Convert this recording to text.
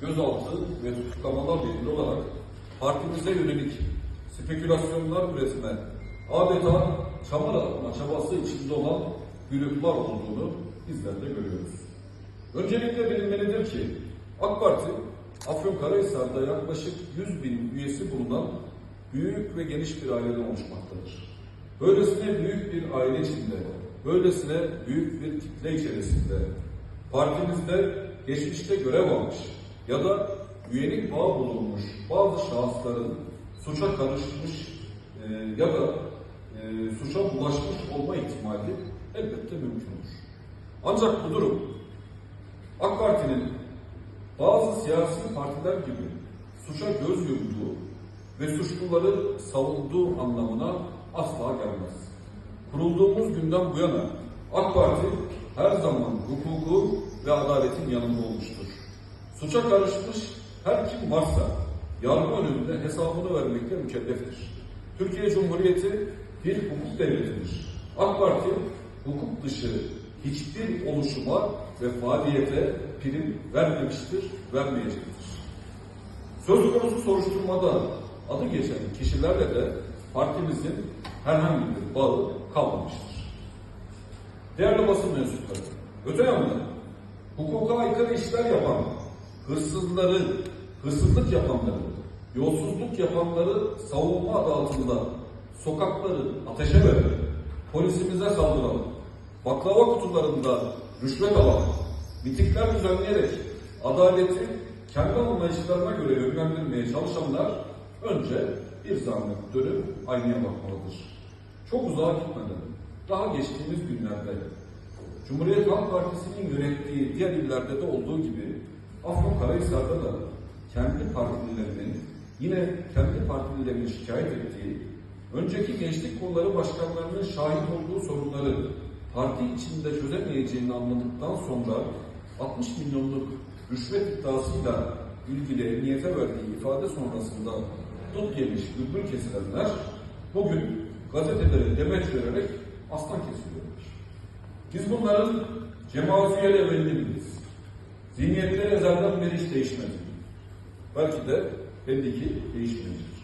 gözaltı ve tutuklamalar nedeni olarak partimize yönelik spekülasyonlar üretme, adeta çamur atma çabası içinde olan gruplar olduğunu bizler de görüyoruz. Öncelikle bilinmelidir ki AK Parti Afyonkarahisar'da yaklaşık 100 bin üyesi bulunan büyük ve geniş bir aileden oluşmaktadır. Böylesine büyük bir aile içinde, böylesine büyük bir kitle içerisinde partimizde geçmişte görev almış ya da üyelik bağı bulunmuş bazı şahısların suça karışmış e, ya da e, suça bulaşmış olma ihtimali elbette mümkündür. Ancak bu durum AK Parti'nin bazı siyasi partiler gibi suça göz yumduğu ve suçluları savunduğu anlamına asla gelmez. Kurulduğumuz günden bu yana AK Parti her zaman hukuku ve adaletin yanında olmuştur. Suça karışmış her kim varsa yargı önünde hesabını vermekle mükelleftir. Türkiye Cumhuriyeti bir hukuk devletidir. AK Parti hukuk dışı hiçbir oluşuma ve faaliyete prim vermemiştir, vermeyecektir. Söz konusu soruşturmada adı geçen kişilerle de partimizin herhangi bir bağı kalmamıştır. Değerli basın mensupları, öte yandan hukuka aykırı işler yapan, hırsızları, hırsızlık yapanları, yolsuzluk yapanları savunma adı altında sokakları ateşe veren, polisimize saldıran, baklava kutularında rüşvet alan, mitikler düzenleyerek adaleti kendi anlayışlarına göre yönlendirmeye çalışanlar önce bir zahmet dönüp aynaya bakmalıdır. Çok uzağa gitmeden, daha geçtiğimiz günlerde Cumhuriyet Halk Partisi'nin yönettiği diğer illerde de olduğu gibi Afyonkarahisar'da da kendi partililerinin yine kendi partililerini şikayet ettiği, önceki gençlik kolları başkanlarının şahit olduğu sorunları parti içinde çözemeyeceğini anladıktan sonra 60 milyonluk rüşvet iddiasıyla ilgili emniyete verdiği ifade sonrasında tut yemiş, bülbül kesilenler bugün gazetelere demeç vererek aslan kesiliyorlar. Biz bunların cemaatiyel evvelini biliriz. Zihniyetleri ezelden beri hiç değişmedi. Belki de belli ki değişmeyecek.